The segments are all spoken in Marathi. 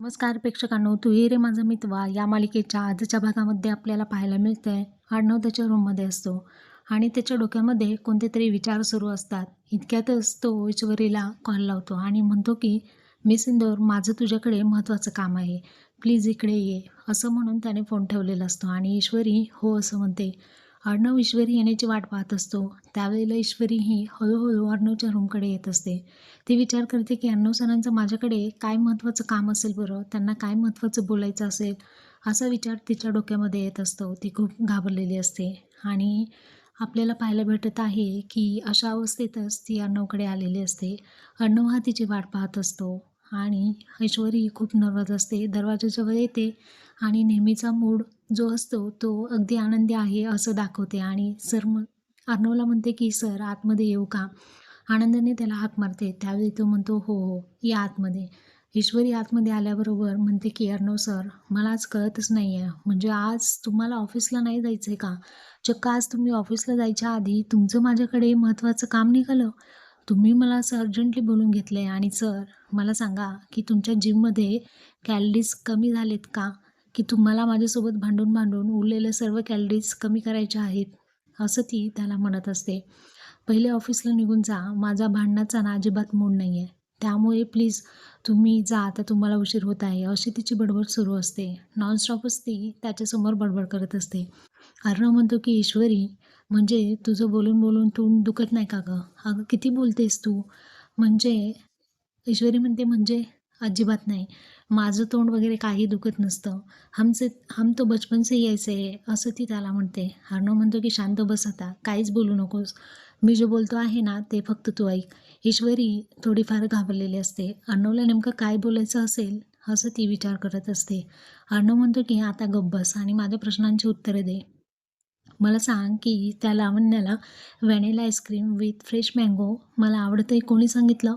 नमस्कार प्रेक्षकांनो तू ये रे माझा मितवा या मालिकेच्या आजच्या भागामध्ये आपल्याला पाहायला मिळतं आहे अर्णव त्याच्या रूममध्ये असतो आणि त्याच्या डोक्यामध्ये कोणते तरी विचार सुरू असतात. इतक्यातच तो ईश्वरीला कॉल लावतो आणि म्हणतो की मी सिंदूर माझं तुझ्याकडे महत्त्वाचं काम आहे. प्लीज इकडे ये असं म्हणून त्याने फोन ठेवलेला असतो आणि ईश्वरी हो असं म्हणते. अर्णव ईश्वरी येण्याची वाट पाहत असतो. त्यावेळेला ईश्वरी ही हळूहळू अर्णवच्या रूमकडे येत असते. ती विचार करते की अर्णव सरांचं माझ्याकडे काय महत्त्वाचं काम असेल बरं? त्यांना काय महत्त्वाचं बोलायचं असेल? असा विचार तिच्या डोक्यामध्ये येत असतो. ती खूप घाबरलेली असते. आणि आपल्याला पाहायला भेटत आहे की अशा अवस्थेतच ती अर्णवकडे आलेली असते. अर्णव हा तिची वाट पाहत असतो. आणि ऐश्वरी खूप नर्वस असते दरवाजाजवळ येते आणि नेहमीचा मूड जो असतो तो अगदी आनंदी आहे असं दाखवते. आणि सर म अर्णवला म्हणते की सर आतमध्ये येऊ का? आनंदाने त्याला हाक मारते. त्यावेळी तो म्हणतो हो हो या आतमध्ये. ईश्वरी आतमध्ये आल्याबरोबर म्हणते की अर्णव सर मला आज कळतच नाही आहे म्हणजे आज तुम्हाला ऑफिसला नाही जायचं आहे का? चक्क आज तुम्ही ऑफिसला जायच्या आधी तुमचं माझ्याकडे महत्त्वाचं काम निघालं. तुम्ही मला असं अर्जंटली बोलून घेतलं आहे आणि सर मला सांगा की तुमच्या जिममध्ये कॅलरीज कमी झालेत का? की तुम्हाला माझ्यासोबत भांडून भांडून उरलेल्या सर्व कॅलरीज कमी करायच्या आहेत? असं ती त्याला म्हणत असते. पहिले ऑफिसला निघून जा. माझा भांडणाचा ना अजिबात मूड नाही आहे त्यामुळे प्लीज तुम्ही जा. आता तुम्हाला उशीर होत आहे. अशी तिची बडबड सुरू असते. नॉनस्टॉपच ती त्याच्यासमोर बडबड करत असते. अर्णव म्हणतो की ईश्वरी म्हणजे तुझं बोलून बोलून तोंड दुखत नाही का गं? अगं किती बोलतेस तू? म्हणजे ईश्वरी म्हणते म्हणजे अजिबात नाही. माझं तोंड वगैरे काही दुखत नसतं. हमसे हम तो बचपन से यायचं आहे असं ती त्याला म्हणते. अर्णव म्हणतो की शांत बस आता. काहीच बोलू नकोस. मी जे बोलतो आहे ना ते फक्त तू ऐक. ईश्वरी थोडीफार घाबरलेली असते. अर्णवला नेमकं काय बोलायचं असेल असं ती विचार करत असते. अर्णव म्हणतो की आता गप्प बस आणि माझ्या प्रश्नांची उत्तरे दे. मला सांग की त्या लावण्याला vanilla ice cream with fresh mango मला आवडतं आहे कोणी सांगितलं?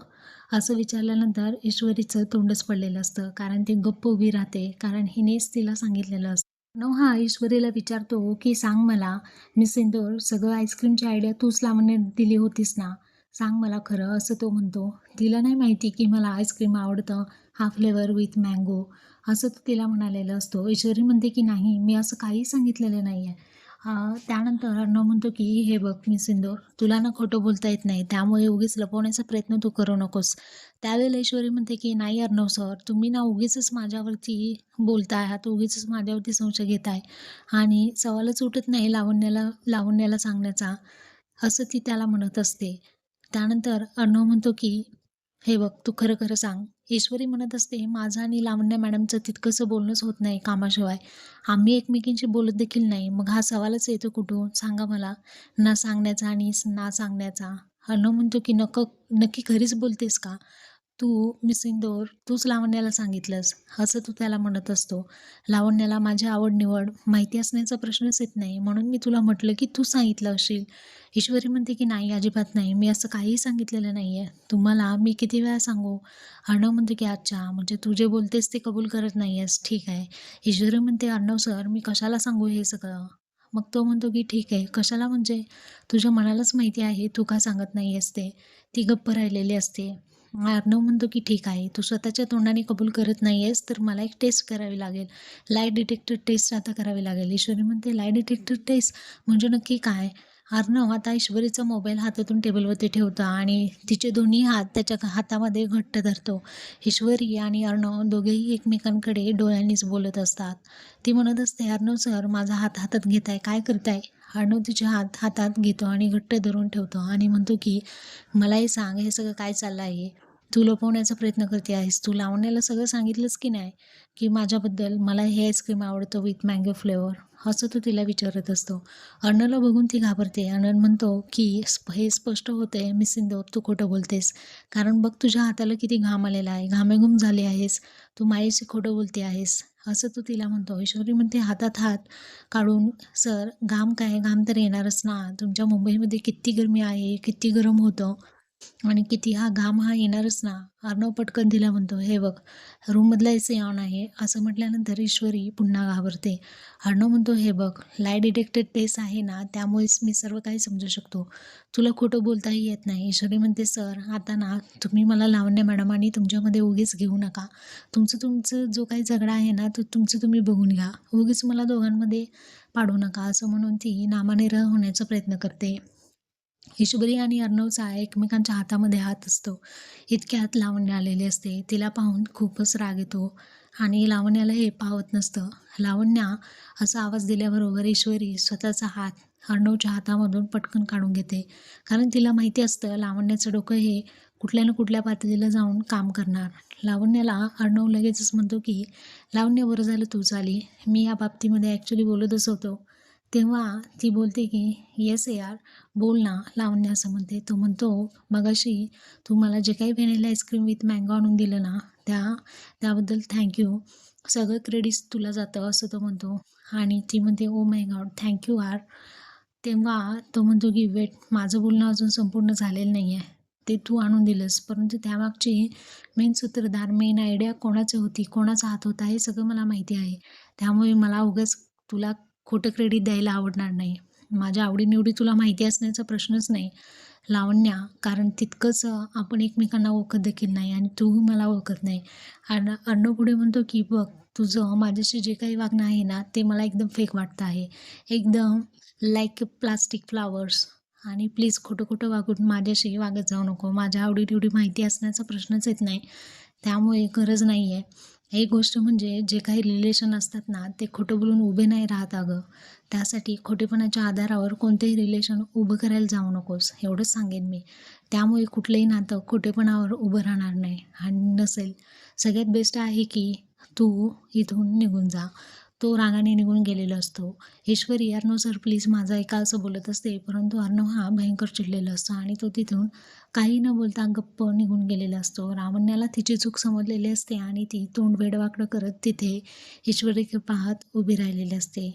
असं विचारल्यानंतर ईश्वरीचं तोंडच पडलेलं असतं कारण ती गप्प उभी राहते कारण हिनेच तिला सांगितलेलं असतं. नव हा ईश्वरीला विचारतो की सांग मला मी सिंदूर सगळं आईस्क्रीमची आयडिया तूच लावण्या दिली होतीस ना? सांग मला खरं असं तो म्हणतो. तिला नाही माहिती की मला आईस्क्रीम आवडतं हा फ्लेवर विथ मँगो असं तो तिला म्हणालेलं असतो. ईश्वरी म्हणते की नाही मी असं काही सांगितलेलं नाही आहे त्यानंतर अर्णव म्हणतो की हे बघ मी सिंदूर तुला ना खोटं बोलता येत नाही. त्यामुळे उगीच लपवण्याचा प्रयत्न तू करू नकोस. त्यावेळेला ईश्वरी म्हणते की नाही अर्णव सर तुम्ही ना उगीच माझ्यावरती बोलता आहात उगीच माझ्यावरती संशय घेत आहे आणि सवालच उठत नाही लावण्याला लावण्याला सांगण्याचा. असं ती त्याला म्हणत असते. त्यानंतर अर्णव म्हणतो की हे बघ तू खरं खरं सांग. ईश्वरी म्हणत असते माझं आणि लावण्या मॅडमचं तितकंसं बोलणंच होत नाही कामाशिवाय. आम्ही एकमेकींशी बोलत देखील नाही. मग हा सवालच येतो कुठून? सांगा मला. ना सांगण्याचा आणि ना सांगण्याचा. हलो म्हणतो की नक नक्की खरीच बोलतेस का? तू मी सिंदूर तूच लावण्याला सांगितलंस. असं तू त्याला म्हणत असतो. लावण्याला माझी आवड निवड माहिती असण्याचा प्रश्नच येत नाही. म्हणून मी तुला म्हटलं की तू सांगितलं असेल ईश्वरी म्हणते की नाही अजिबात नाही. मी असं काहीही सांगितलेलं नाही आहे तुम्हाला मी किती वेळा सांगू? अर्णव म्हणते की अच्छा म्हणजे तू जे बोलतेस ते कबूल करत नाही आहेस ठीक आहे. ईश्वरी म्हणते अर्णव सर मी कशाला सांगू हे सगळं? मग तो म्हणतो की ठीक आहे. कशाला म्हणजे? तुझ्या मनालाच माहिती आहे. तू का सांगत नाही आहेस ते? ती गप्प राहिलेली असते. अर्णव म्हणतो की ठीक आहे तू स्वतःच्या तोंडाने कबूल करत नाही आहेस तर मला एक टेस्ट करावी लागेल. लाय डिटेक्टर टेस्ट आता करावी लागेल. ईश्वरी म्हणते लाय डिटेक्टर टेस्ट म्हणजे नक्की काय? अर्णव आता ईश्वरीचा मोबाईल हातातून टेबलवरती ठेवतो आणि तिचे दोन्ही हात त्याच्या हातामध्ये घट्ट धरतो. ईश्वरी आणि अर्णव दोघेही एकमेकांकडे डोळ्यांनीच बोलत असतात. ती म्हणत असते अर्णव सर माझा हात हातात घेत आहे काय करताय? अर्णव तिचे हात हातात घेतो आणि घट्ट धरून ठेवतो आणि म्हणतो की मलाही सांग हे सगळं काय चाललं आहे तू लपवण्याचा प्रयत्न करते आहेस. तू लावण्याला सगळं सांगितलंच की नाही? की माझ्याबद्दल मला हे आईस्क्रीम आवडतं विथ मँगो फ्लेवर असं तो तिला विचारत असतो. अर्णला बघून ती घाबरते. अर्णन म्हणतो की हे स्पष्ट होतंय मी सिंदोर तू खोटं बोलतेस. कारण बघ तुझ्या हाताला किती घाम आलेला आहे. घामेघूम झाले आहेस. तू मायेशी खोटं बोलते आहेस. असं तू तिला म्हणतो. ऐश्वरी म्हणते हातात हात काढून सर घाम काय? घाम तर येणारच ना. तुमच्या मुंबईमध्ये किती गरमी आहे किती गरम होतं. आणि किती हा घाम हा येणारच ना. अर्णव पटकन दिला म्हणतो हे बघ रूममधला ए सी ऑन आहे. असं म्हटल्यानंतर ईश्वरी पुन्हा घाबरते. अर्णव म्हणतो हे बघ लाय डिटेक्टेड टेस्ट आहे ना त्यामुळेच मी सर्व काही समजू शकतो. तुला खोटं बोलताही येत नाही. ईश्वरी म्हणते सर आता ना तुम्ही मला लावण्या मॅडम आणि तुमच्यामध्ये उगीच घेऊ नका. तुमचं तुमचं जो काही झगडा आहे ना तो तुमचं तुम्ही बघून घ्या. उगीच मला दोघांमध्ये पाडू नका. असं म्हणून ती नामानिरह होण्याचा प्रयत्न करते. ईश्वरी आणि अर्णवचा एकमेकांच्या हातामध्ये हात असतो. इतक्यात लावण्य आलेली असते. तिला पाहून खूपच राग येतो. आणि लावण्याला हे पावत नसतं. लावण्या असा आवाज दिल्याबरोबर ईश्वरी स्वतःचा हात अर्णवच्या हातामधून पटकन काढून घेते. कारण तिला माहिती असतं लावण्याचं डोकं हे कुठल्या ना कुठल्या पातळीला जाऊन काम करणार. लावण्याला अर्णव लगेचच म्हणतो की लावण्य बरं झालं तू चाली. मी या बाबतीमध्ये ॲक्च्युली बोलतच होतो तेव्हा ती बोलते की येस यार बोल ना लावण्य म्हणते तो म्हणतो मगाशी तू मला जे काही व्हॅनिला आईस्क्रीम विथ मँगो आणून दिलं ना त्या त्याबद्दल थँक्यू सगळं क्रेडिट्स तुला जातं असं तो म्हणतो. आणि ती म्हणते ओ माय गॉड थँक्यू आर तेव्हा तो म्हणतो की वेट माझं बोलणं अजून संपूर्ण झालेलं नाही आहे ते तू आणून दिलंस. परंतु त्यामागची मेन सूत्रधार मेन आयडिया कोणाची होती कोणाचा हात होता हे सगळं मला माहिती आहे. त्यामुळे मला उगाच तुला खोटं क्रेडिट द्यायला आवडणार नाही. माझ्या आवडीनिवडी तुला माहिती असण्याचा प्रश्नच नाही. लावण्या कारण तितकंच आपण एकमेकांना ओळखत देखील नाही आणि तूही मला ओळखत नाही. आणि अर्णव पुढे म्हणतो की बघ तुझं माझ्याशी जे काही वागणं आहे ना ते मला एकदम फेक वाटतं आहे. एकदम लाईक प्लास्टिक फ्लावर्स आणि प्लीज खोटं खोटं वागून माझ्याशी वागत जाऊ नको. माझ्या आवडीनिवडी माहिती असण्याचा प्रश्नच येत नाही. त्यामुळे गरज नाही आहे एक गोष्ट म्हणजे जे काही रिलेशन असतात ना ते खोटं बोलून उभे नाही राहत अगं. त्यासाठी खोटेपणाच्या आधारावर कोणतेही रिलेशन उभं करायला जाऊ नकोस एवढंच सांगेन मी. त्यामुळे कुठलंही नातं खोटेपणावर उभं राहणार नाही. आणि नसेल. सगळ्यात बेस्ट आहे की तू इथून निघून जा. तो रागाने निघून गेलेला असतो. ईश्वरी अर्णव सर प्लीज माझा ऐका असं बोलत असते परंतु अर्णव हा भयंकर चिडलेला असतो आणि तो तिथून काही न बोलता गप्प निघून गेलेला असतो. रावण्याला तिची चूक समजलेली असते आणि ती तोंड वेडवाकडं करत तिथे ईश्वरी पाहत उभी राहिलेली असते.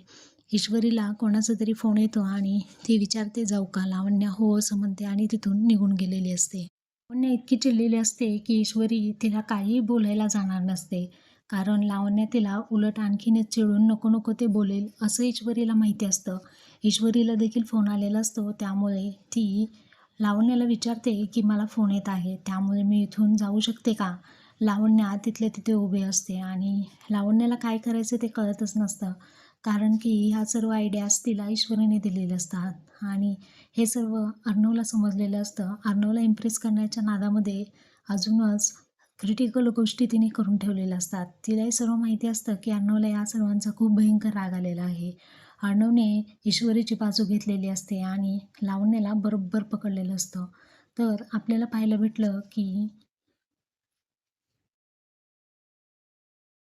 ईश्वरीला कोणाचा तरी फोन येतो आणि ती विचारते जाऊ का लावण्या हो असं म्हणते आणि तिथून निघून गेलेली असते. लावण्या इतकी चिडलेली असते की ईश्वरी तिला काहीही बोलायला जाणार नसते. कारण लावण्या तिला उलट आणखीनच चिडून नको नको ते बोलेल असं ईश्वरीला माहिती असतं. ईश्वरीला देखील फोन आलेला असतो त्यामुळे ती लावण्याला विचारते की मला फोन येत आहे त्यामुळे मी इथून जाऊ शकते का? लावण्या तिथल्या तिथे उभे असते आणि लावण्याला काय करायचं ते कळतच नसतं. कारण की ह्या सर्व आयडियाज तिला ईश्वरीने दिलेले असतात. आणि हे सर्व अर्णवला समजलेलं असतं. अर्णवला इम्प्रेस करण्याच्या नादामध्ये अजूनच क्रिटिकल गोष्टी तिने करून ठेवलेल्या असतात. तिलाही सर्व माहिती असतं की अर्णवला या सर्वांचा खूप भयंकर राग आलेला आहे. अर्णवने ईश्वरीची बाजू घेतलेली असते आणि लावण्याला बरोबर पकडलेलं असतं. तर आपल्याला पाहायला भेटलं की